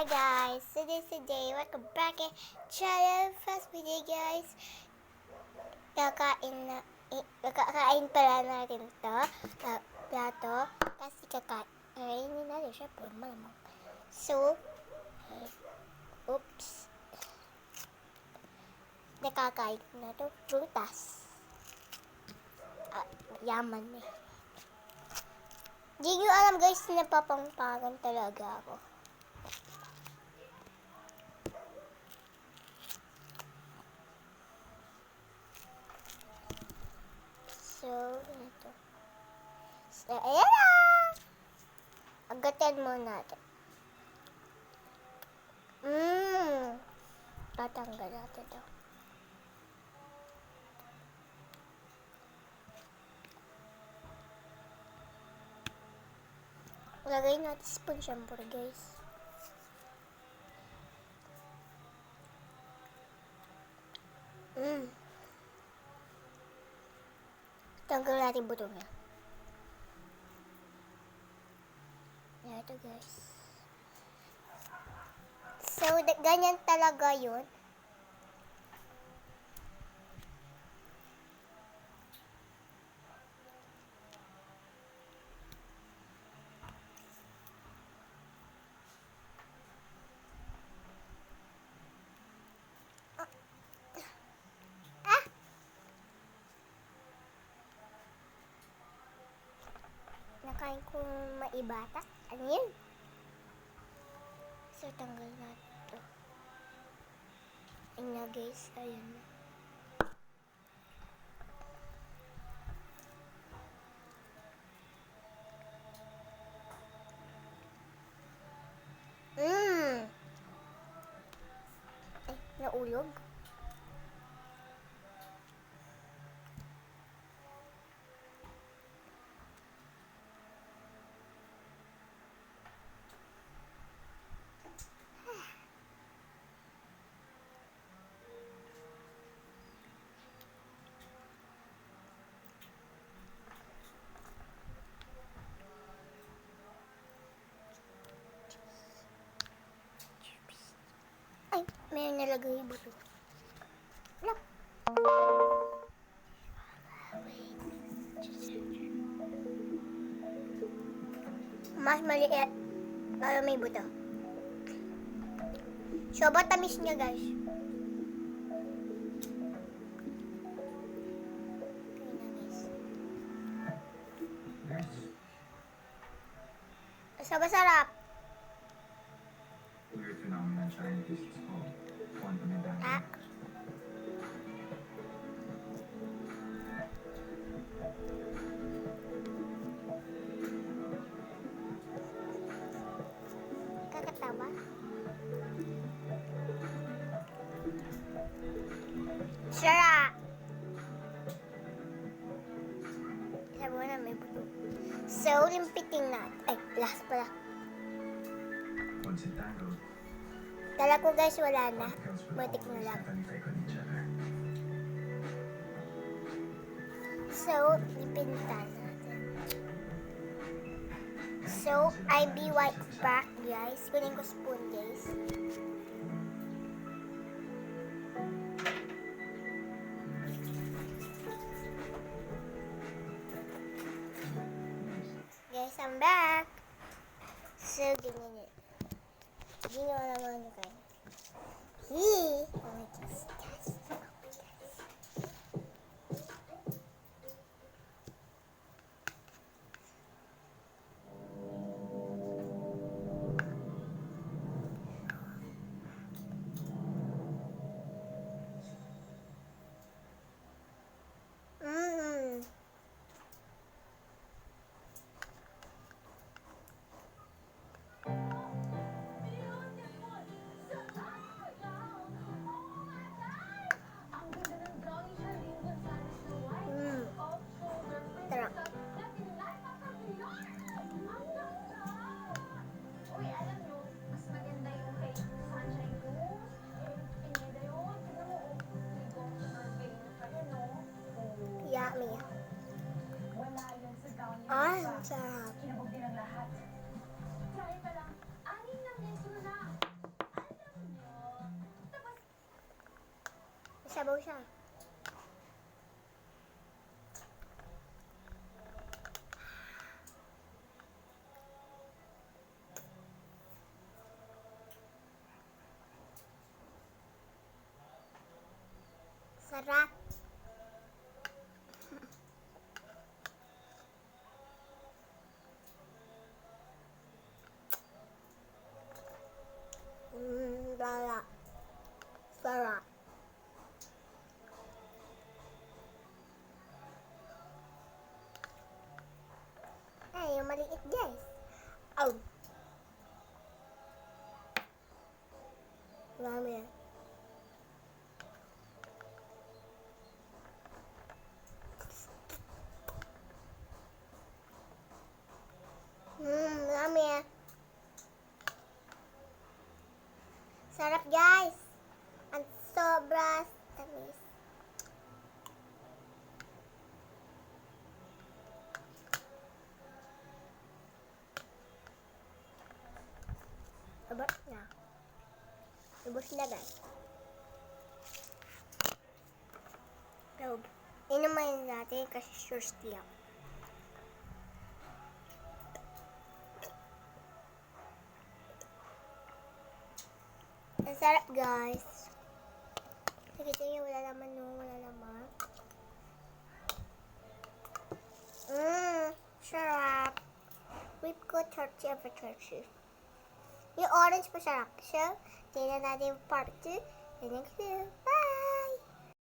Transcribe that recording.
Hi guys, so this is day. Welcome back to channel. First video guys. Kakain na, eh, kakain pala natin to. Uh, plato. Kasi kakain natin. Siyempre, malamang. So, uh, oops. Nakakain na to. Prutas. Ah, yaman eh. Di nyo alam guys, napapangpagan talaga ako. So, ito. So, ayan na! Agatan mo natin. Mmm! Tatanggal natin to. Lagay natin spoon syempre guys. Mmm. Tanggal natin buto niya. Ito guys. So, ganyan talaga yun. Nakain ko maibata. Ano yun? So, tanggal natin to. Ayun na guys, ayan na. Mmm! Ay, naulog. Ay, may nalagay yung buto. Look. Mas maliit. Para may buto. Sobrang tamis niya, guys. Sobrang sarap. Weird phenomenon scientists call quantum entanglement. Ah. Kakatawa. Sara! Sabi mo na may buto. So, limpiting na. Ay, last pala. Entangled, Kala ko guys, wala na. Butik na lang. So, ipinta natin. So, I be white back, guys. Kunin ko spoon, guys. Guys, I'm back. So, ganyan. Ginawa naman kayo. Hee! ang sarap. Sinubog lahat. Try pa lang, anin lang yeso na. Alam nyo, tapos... Sabaw siya. Sarap. Yan. Mmm, yan. Sarap guys. Ang sobra tamis. Ubus na guys. Pero, inumayin natin kasi thirsty ako. Ang sarap guys. Nakita niyo wala naman nung wala naman. Mmm, sarap. We've got 30 over 30. ഈ ഓറഞ്ച് പക്ഷേ അക്ഷരം തേനാ പഠിച്ച് എനിക്ക്